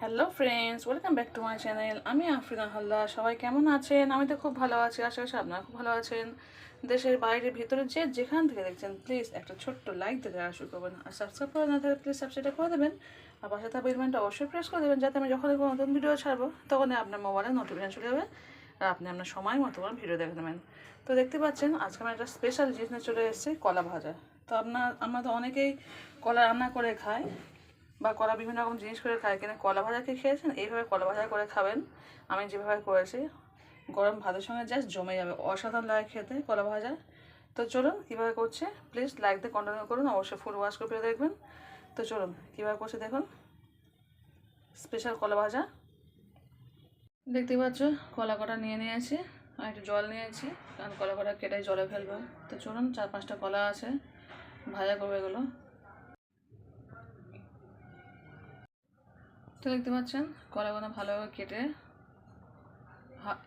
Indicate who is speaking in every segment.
Speaker 1: Hello friends welcome back to my channel আমি আফরিনা হাল্লা সবাই কেমন আছেন? আমি তো খুব ভালো আছি। আশা করছি আপনারা খুব ভালো আছেন। দেশের বাইরে, ভিতরে যে যেখান থেকে দেখছেন প্লিজ একটা ছোট্ট লাইক দিতে শুরু করবেন। আর সাবস্ক্রাইব করে না থাকলে প্লিজ সাবস্ক্রাইব করে দেবেন। আর পাশে থাকা বেলমেন্টটা অবশ্যই প্রেস করে দেবেন, যাতে আমি যখন কোনো নতুন ভিডিও ছাড়বো, তখনই আপনার মোবাইলে নোটিফিকেশন চলে যাবে আর আপনি আপনার সময় মতো করে ভিডিও দেখে নেবেন। তো দেখতে পাচ্ছেন, আজকে আমার একটা স্পেশাল জিনিস চলে এসেছে, কলা ভাজা। তো আপনার আমরা তো অনেকেই কলা রান্না করে খাই বা কলা বিভিন্ন রকম জিনিস করে খায়। কিন্তু কলা ভাজা কি খেয়েছেন? এইভাবে কলা ভাজা করে খাবেন। আমি যেভাবে করেছি, গরম ভাতের সঙ্গে জাস্ট জমে যাবে। অসাধারণ লাগে খেতে কলা ভাজা। তো চলুন, কীভাবে করছে? প্লিজ লাইক দিয়ে কন্টিনিউ করুন। অবশ্যই ফুল ওয়াশ করে দেখবেন। তো চলুন, কীভাবে করছে দেখুন। স্পেশাল কলা ভাজা। দেখতে পাচ্ছ, কলা কটা নিয়ে নিয়েছি। আর একটু জল নিয়েছি, কারণ কলা কটা কেটে জলে ফেলব। তো চলুন, চার পাঁচটা কলা আছে। ভাজা করব এগুলো। তো দেখতে পাচ্ছেন কলাগুলো ভালোভাবে কেটে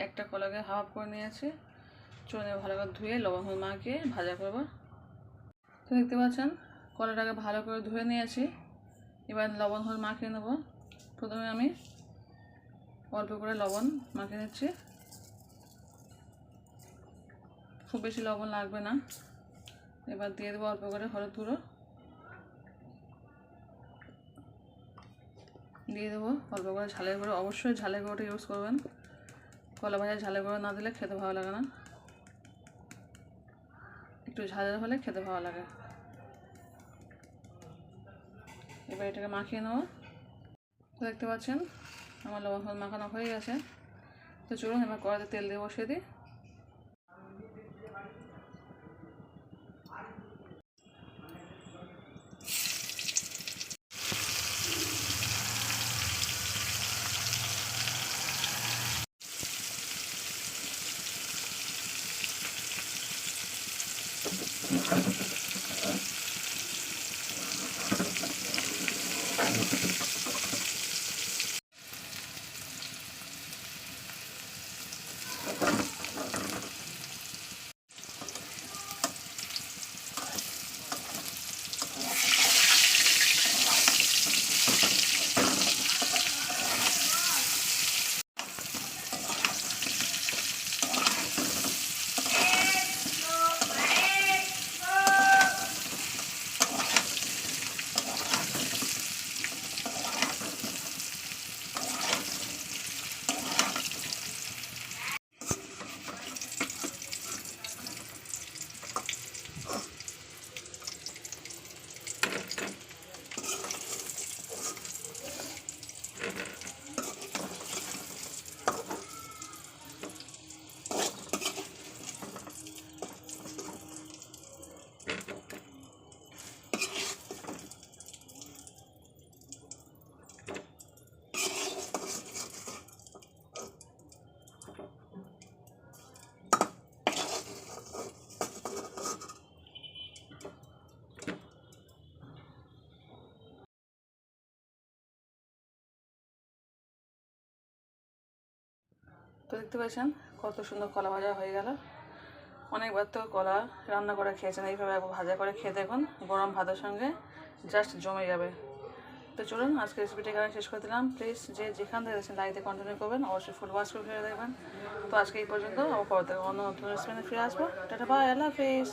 Speaker 1: একটা কলাকে হাফ করে নিয়েছি। চলে ভালো করে ধুয়ে লবণ হলুদ মাখিয়ে ভাজা করব। তো দেখতে পাচ্ছেন, কলাটাকে ভালো করে ধুয়ে নিয়েছি। এবার লবণ হলুদ মাখিয়ে নেব। প্রথমে আমি অল্প করে লবণ মাখিয়ে নিচ্ছি। খুব বেশি লবণ লাগবে না। এবার দিয়ে দেবো অল্প করে হলুদ গুঁড়ো। দিয়ে দেবো। অল্প করে ঝালের গুঁড়ো। অবশ্যই ঝালের গুঁড়োটা ইউজ করবেন। কলা ভাজা ঝালের গুঁড়ো না দিলে খেতে ভালো লাগে না। একটু ঝালের হলে খেতে ভালো লাগে। এবার এটাকে মাখিয়ে নেব। দেখতে পাচ্ছেন, আমার লবণ মাখানো হয়ে গেছে। তো চলুন এবার কড়াতে তেল দিয়ে বসিয়ে Thank you. তো দেখতে পাচ্ছেন, কত সুন্দর কলা ভাজা হয়ে গেল। অনেকবার তো কলা রান্না করে খেয়েছেন, এইভাবে ভাজা করে খেয়ে দেখুন, গরম ভাতের সঙ্গে জাস্ট জমে যাবে। তো চলুন আজকে রেসিপিটা এখানে শেষ করে দিলাম। প্লিজ যে যেখান থেকে দেখছেন লাইতে কন্টিনিউ করবেন, অবশ্যই ফুল ওয়াশ করে ফিরে দেখবেন। তো আজকে এই পর্যন্ত, আবার পরে অন্য নতুন রেসিপি ফিরে আসব। টাটা বাই আল্লাহ হাফিজ।